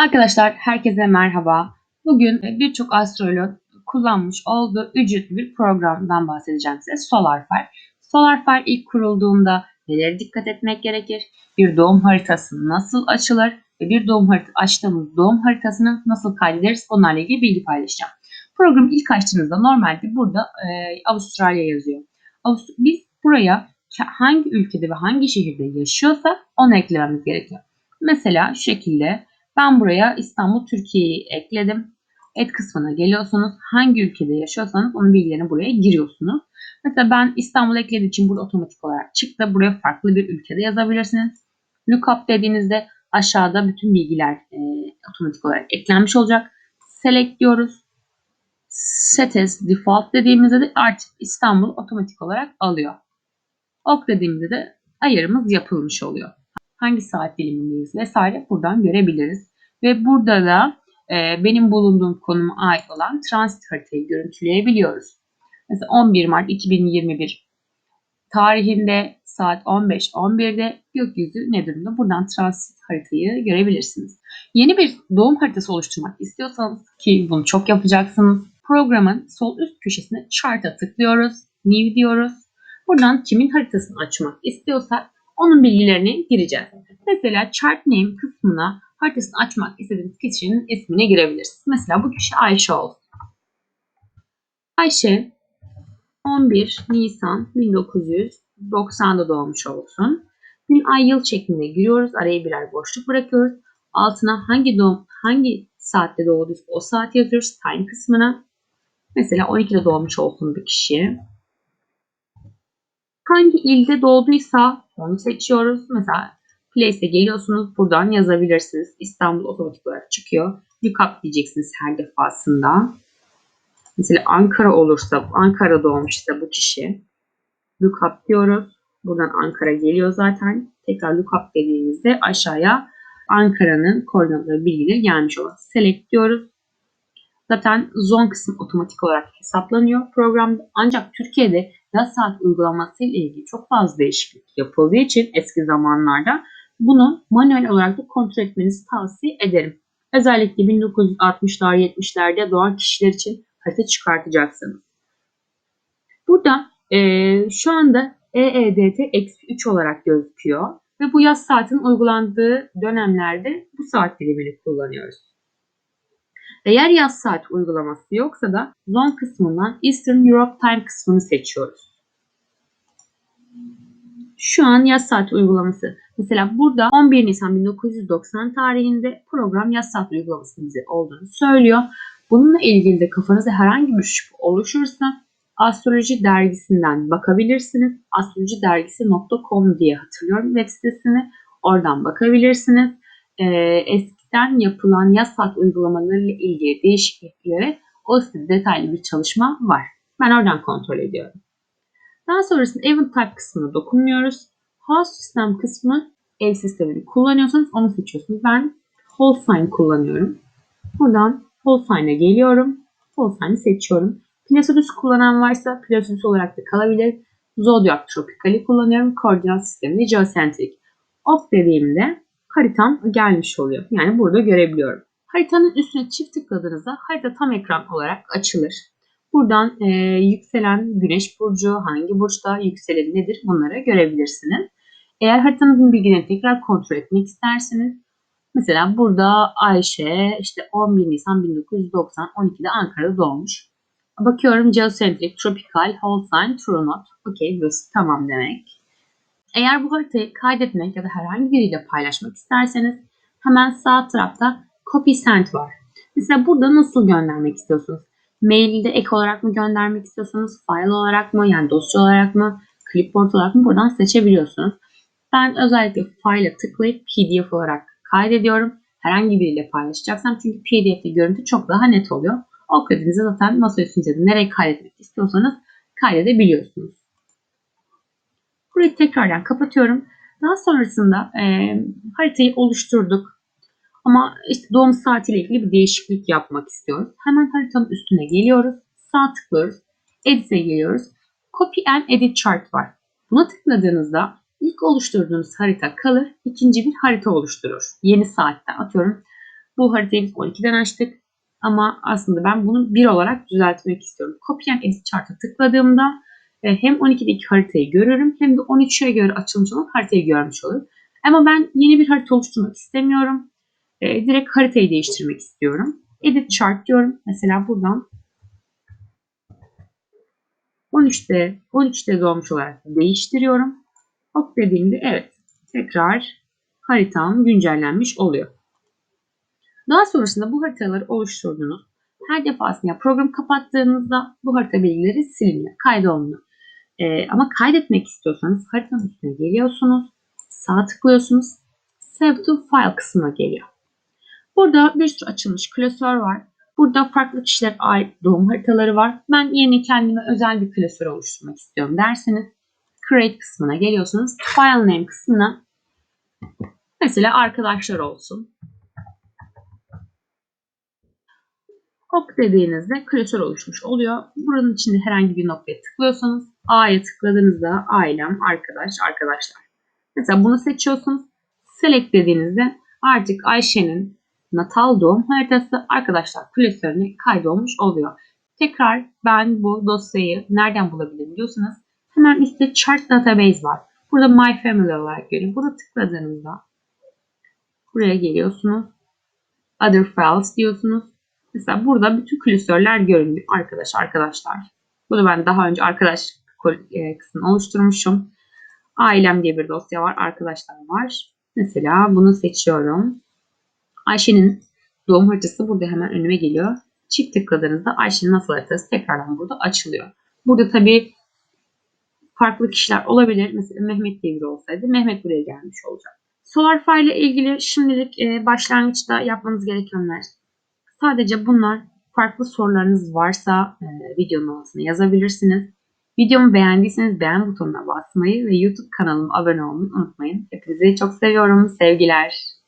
Arkadaşlar herkese merhaba. Bugün birçok astrolog kullanmış olduğu ücretli bir programdan bahsedeceğim size. SolarFire. SolarFire ilk kurulduğunda nelere dikkat etmek gerekir? Bir doğum haritası nasıl açılır? Ve bir doğum haritası açtığımız doğum haritasını nasıl kaydederiz? Onlarla ilgili bilgi paylaşacağım. Programı ilk açtığınızda normalde burada e, Avustralya yazıyor. Avust Biz buraya hangi ülkede ve hangi şehirde yaşıyorsa onu eklememiz gerekiyor. Mesela şu şekilde ben buraya İstanbul Türkiye'yi ekledim. Et kısmına geliyorsunuz. Hangi ülkede yaşıyorsanız onun bilgilerini buraya giriyorsunuz. Mesela ben İstanbul eklediğim için burada otomatik olarak çıktı. Buraya farklı bir ülkede yazabilirsiniz. Lookup dediğinizde aşağıda bütün bilgiler e, otomatik olarak eklenmiş olacak. Select diyoruz. Set as default dediğimizde de artık İstanbul otomatik olarak alıyor. Ok dediğimizde de ayarımız yapılmış oluyor hangi saat dilimindeyiz vesaire buradan görebiliriz. Ve burada da e, benim bulunduğum konuma ait olan transit haritayı görüntüleyebiliyoruz. Mesela 11 Mart 2021 tarihinde saat 15.11'de gökyüzü ne durumda? Buradan transit haritayı görebilirsiniz. Yeni bir doğum haritası oluşturmak istiyorsanız ki bunu çok yapacaksınız. Programın sol üst köşesine chart'a tıklıyoruz. New diyoruz. Buradan kimin haritasını açmak istiyorsak onun bilgilerini gireceğiz. Mesela chart name kısmına haritasını açmak istediğiniz kişinin ismini girebilirsiniz. Mesela bu kişi Ayşe olsun. Ayşe 11 Nisan 1990'da doğmuş olsun. Gün ay yıl şeklinde giriyoruz. Araya birer boşluk bırakıyoruz. Altına hangi doğum hangi saatte doğduysa o saat yazıyoruz time kısmına. Mesela 12'de doğmuş olsun bir kişi. Hangi ilde doğduysa onu seçiyoruz. Mesela Place'e geliyorsunuz. Buradan yazabilirsiniz. İstanbul otomatik olarak çıkıyor. Lookup diyeceksiniz her defasında. Mesela Ankara olursa, Ankara doğmuşsa bu kişi. Lookup diyoruz. Buradan Ankara geliyor zaten. Tekrar lookup dediğimizde aşağıya Ankara'nın koordinatları bilgileri gelmiş olur. Select diyoruz. Zaten zone kısmı otomatik olarak hesaplanıyor programda. Ancak Türkiye'de yaz saat uygulaması ile ilgili çok fazla değişiklik yapıldığı için eski zamanlarda bunu manuel olarak da kontrol etmenizi tavsiye ederim. Özellikle 1960'lar 70'lerde doğan kişiler için harita çıkartacaksınız. Burada e, şu anda EEDT eksi 3 olarak gözüküyor ve bu yaz saatinin uygulandığı dönemlerde bu saat dilimini kullanıyoruz. Eğer yaz saat uygulaması yoksa da zone kısmından Eastern Europe Time kısmını seçiyoruz. Şu an yaz saat uygulaması. Mesela burada 11 Nisan 1990 tarihinde program yaz saat uygulaması bize olduğunu söylüyor. Bununla ilgili de kafanızda herhangi bir şüphe oluşursa Astroloji dergisinden bakabilirsiniz. astrolojidergisi.com diye hatırlıyorum web sitesini. Oradan bakabilirsiniz. Ee, eski eskiden yapılan yaz saat uygulamalarıyla ilgili değişikliklere o sitede detaylı bir çalışma var. Ben oradan kontrol ediyorum. Daha sonrasında Event Type kısmına dokunmuyoruz. Host System kısmı ev sistemini kullanıyorsanız onu seçiyorsunuz. Ben Holstein kullanıyorum. Buradan Holstein'e geliyorum. Holstein'i seçiyorum. Placidus kullanan varsa Placidus olarak da kalabilir. Zodiac Tropical'i kullanıyorum. Koordinat sistemini Geocentric. Off dediğimde haritam gelmiş oluyor. Yani burada görebiliyorum. Haritanın üstüne çift tıkladığınızda harita tam ekran olarak açılır. Buradan e, yükselen güneş burcu, hangi burçta yükseleni nedir bunları görebilirsiniz. Eğer haritanızın bilgilerini tekrar kontrol etmek isterseniz mesela burada Ayşe işte 11 Nisan 1990 12'de Ankara'da doğmuş. Bakıyorum Geocentric, Tropical, Whole Sign, True Not. Okey burası tamam demek. Eğer bu haritayı kaydetmek ya da herhangi biriyle paylaşmak isterseniz hemen sağ tarafta Copy Send var. Mesela burada nasıl göndermek istiyorsunuz? Mailde ek olarak mı göndermek istiyorsunuz? File olarak mı? Yani dosya olarak mı? Clipboard olarak mı? Buradan seçebiliyorsunuz. Ben özellikle file'a tıklayıp PDF olarak kaydediyorum. Herhangi biriyle paylaşacaksam çünkü PDF'de görüntü çok daha net oluyor. O kodinizi zaten masa üstünde nereye kaydetmek istiyorsanız kaydedebiliyorsunuz. Burayı tekrardan kapatıyorum. Daha sonrasında e, haritayı oluşturduk. Ama işte doğum saatiyle ilgili bir değişiklik yapmak istiyoruz. Hemen haritanın üstüne geliyoruz. Sağ tıklıyoruz. Edit'e geliyoruz. Copy and Edit Chart var. Buna tıkladığınızda ilk oluşturduğunuz harita kalır. ikinci bir harita oluşturur. Yeni saatten atıyorum. Bu haritayı biz 12'den açtık. Ama aslında ben bunu 1 olarak düzeltmek istiyorum. Copy and Edit Chart'a tıkladığımda e, hem 12'deki haritayı görürüm hem de 13'e göre açılmış olan haritayı görmüş olurum. Ama ben yeni bir harita oluşturmak istemiyorum. E, direkt haritayı değiştirmek istiyorum. Edit Chart diyorum. Mesela buradan 13'te 13'te doğmuş olarak değiştiriyorum. Hop dediğimde evet tekrar haritam güncellenmiş oluyor. Daha sonrasında bu haritaları oluşturduğunuz her defasında program kapattığınızda bu harita bilgileri siliniyor, kaydolmuyor. Ee, ama kaydetmek istiyorsanız haritanın üstüne geliyorsunuz, sağ tıklıyorsunuz, Save to File kısmına geliyor. Burada bir sürü açılmış klasör var. Burada farklı kişilere ait doğum haritaları var. Ben yeni kendime özel bir klasör oluşturmak istiyorum derseniz Create kısmına geliyorsunuz. File Name kısmına mesela arkadaşlar olsun. Hop dediğinizde klasör oluşmuş oluyor. Buranın içinde herhangi bir noktaya tıklıyorsanız A'ya tıkladığınızda ailem, arkadaş, arkadaşlar. Mesela bunu seçiyorsunuz. Select dediğinizde artık Ayşe'nin natal doğum haritası arkadaşlar klasörüne kaydolmuş oluyor. Tekrar ben bu dosyayı nereden bulabilirim diyorsanız hemen üstte chart database var. Burada my family olarak görüyor. Burada tıkladığınızda buraya geliyorsunuz. Other files diyorsunuz. Mesela burada bütün klasörler görünüyor. Arkadaş, arkadaşlar. Bunu ben daha önce arkadaş e, kısmını oluşturmuşum. Ailem diye bir dosya var. Arkadaşlar var. Mesela bunu seçiyorum. Ayşe'nin doğum haritası burada hemen önüme geliyor. Çift tıkladığınızda Ayşe'nin nasıl haritası tekrardan burada açılıyor. Burada tabii farklı kişiler olabilir. Mesela Mehmet diye biri olsaydı Mehmet buraya gelmiş olacak. SolarFi ile ilgili şimdilik e, başlangıçta yapmanız gerekenler sadece bunlar. Farklı sorularınız varsa e, videonun altına yazabilirsiniz. Videomu beğendiyseniz beğen butonuna basmayı ve YouTube kanalıma abone olmayı unutmayın. Hepinizi çok seviyorum. Sevgiler.